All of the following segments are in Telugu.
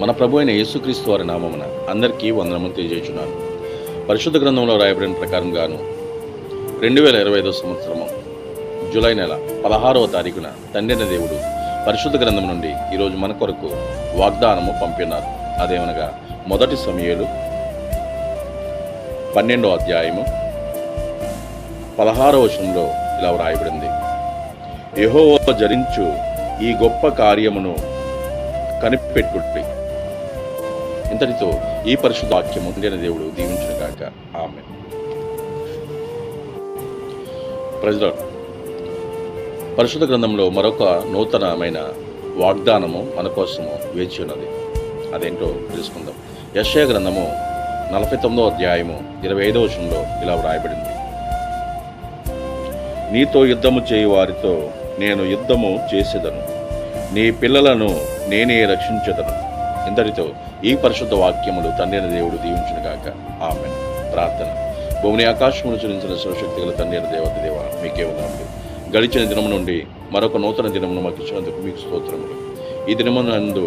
మన ప్రభు అయిన యేసుక్రీస్తు వారి నామమున అందరికీ వందనములు తెలియజేస్తున్నాను పరిశుద్ధ గ్రంథంలో రాయబడిన ప్రకారం గాను రెండు వేల ఇరవై ఐదో సంవత్సరము జూలై నెల పదహారవ తారీఖున తండ్రిన దేవుడు పరిశుద్ధ గ్రంథం నుండి ఈరోజు మన కొరకు వాగ్దానము పంపినారు. అదేమనగా మొదటి సమయాలు పన్నెండో అధ్యాయము పదహారవ వచనంలో ఇలా వ్రాయబడింది. యెహోవా జరించు ఈ గొప్ప కార్యమును కనిపెట్టుడి. ఇంతటితో ఈ పరిశుద్ధ వాక్యము ఉండిన దేవుడు దీవించిన కాక ఆమె ప్రజలు పరిశుద్ధ గ్రంథంలో మరొక నూతనమైన వాగ్దానము మన కోసము వేచి ఉన్నది. అదేంటో తెలుసుకుందాం. యశయ గ్రంథము నలభై తొమ్మిదో అధ్యాయము ఇరవై ఐదో వచనంలో ఇలా వ్రాయబడింది. నీతో యుద్ధము చేయు వారితో నేను యుద్ధము చేసేదను. నీ పిల్లలను నేనే రక్షించదను. ఇంతటితో ఈ పరిశుద్ధ వాక్యములు తండ్రిన దేవుడు దీవించిన గాక ఆమె ప్రార్థన. భూమిని ఆకాశమును చూరించిన సర్వశక్తి గల తండ్రిన దేవత దేవ మీకే ఉన్నాము గడిచిన దినము నుండి మరొక నూతన దినమును మాకు ఇచ్చినందుకు మీకు స్తోత్రములు. ఈ దినమునందు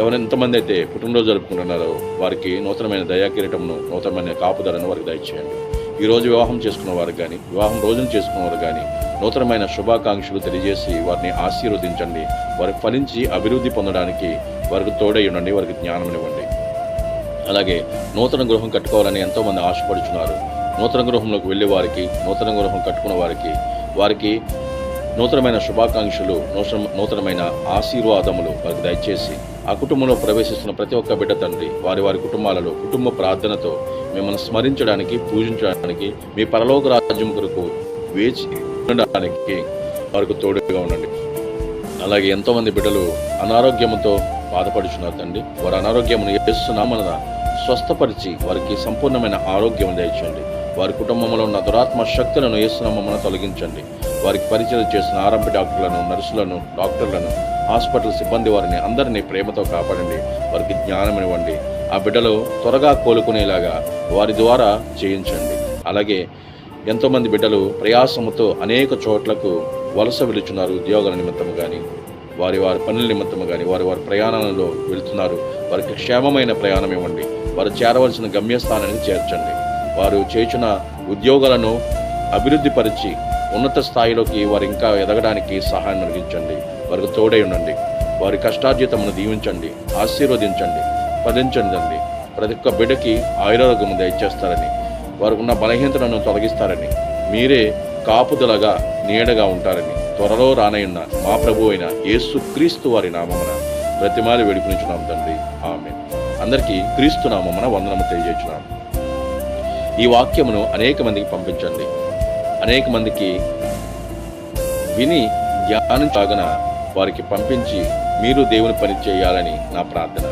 ఎవరు ఎంతమంది అయితే పుట్టినరోజు జరుపుకుంటున్నారో వారికి నూతనమైన దయాకిరీటమును నూతనమైన కాపుదలను వారికి దయచేయండి. ఈరోజు వివాహం చేసుకున్న కానీ వివాహం రోజున చేసుకున్న వారు కానీ నూతనమైన శుభాకాంక్షలు తెలియజేసి వారిని ఆశీర్వదించండి. వారి ఫలించి అభివృద్ధి పొందడానికి వారికి తోడై ఉండండి వారికి జ్ఞానం ఇవ్వండి. అలాగే నూతన గృహం కట్టుకోవాలని ఎంతోమంది ఆశపడుచున్నారు. నూతన గృహంలోకి వెళ్ళే వారికి నూతన గృహం కట్టుకున్న వారికి వారికి నూతనమైన శుభాకాంక్షలు నూతన నూతనమైన ఆశీర్వాదములు వారికి దయచేసి. ఆ కుటుంబంలో ప్రవేశిస్తున్న ప్రతి ఒక్క బిడ్డ తండ్రి వారి వారి కుటుంబాలలో కుటుంబ ప్రార్థనతో మిమ్మల్ని స్మరించడానికి పూజించడానికి మీ పరలోక రాజ్యం కొరకు వేచి ఉండడానికి వారికి తోడుగా ఉండండి. అలాగే ఎంతోమంది బిడ్డలు అనారోగ్యంతో బాధపడుచున్నారు తండ్రి. వారి అనారోగ్యమును ఏస్తున్నామన స్వస్థపరిచి వారికి సంపూర్ణమైన ఆరోగ్యం దయచండి వారి కుటుంబంలో ఉన్న దురాత్మ శక్తులను ఏసునామమున తొలగించండి. వారికి పరిచయం చేసిన ఆరంభ డాక్టర్లను నర్సులను డాక్టర్లను హాస్పిటల్ సిబ్బంది వారిని అందరినీ ప్రేమతో కాపాడండి. వారికి జ్ఞానం ఇవ్వండి. ఆ బిడ్డలు త్వరగా కోలుకునేలాగా వారి ద్వారా చేయించండి అలాగే ఎంతోమంది బిడ్డలు ప్రయాసముతో అనేక చోట్లకు వలస వెళుచున్నారు ఉద్యోగాల నిమిత్తము కానీ వారి వారి పనుల నిమిత్తము కానీ వారి వారి ప్రయాణాలలో వెళుతున్నారు. వారికి క్షేమమైన ప్రయాణం ఇవ్వండి. వారు చేరవలసిన గమ్యస్థానానికి చేర్చండి. వారు చేసిన ఉద్యోగాలను అభివృద్ధిపరిచి ఉన్నత స్థాయిలోకి వారు ఇంకా ఎదగడానికి సహాయం కలిగించండి వారికి తోడై ఉండండి. వారి కష్టార్జితమును దీవించండి. ఆశీర్వదించండి. పదించండి ప్రతి ఒక్క బిడ్డకి ఆయురోగ్యం దయచేస్తారని వారికి ఉన్న బలహీనతలను తొలగిస్తారని మీరే కాపుదలగా నీడగా ఉంటారని త్వరలో రానయ్యున్న మా ప్రభు అయిన యేసు క్రీస్తు వారి నామమున ప్రతిమాలు వేడుకునిచున్నాం తండ్రి. ఆమె అందరికీ క్రీస్తు నామమున వందనము తెలియజేస్తున్నాం ఈ వాక్యమును అనేక మందికి పంపించండి. అనేక మందికి విని ధ్యానం సాగన వారికి పంపించి మీరు దేవుని పని చేయాలని నా ప్రార్థన.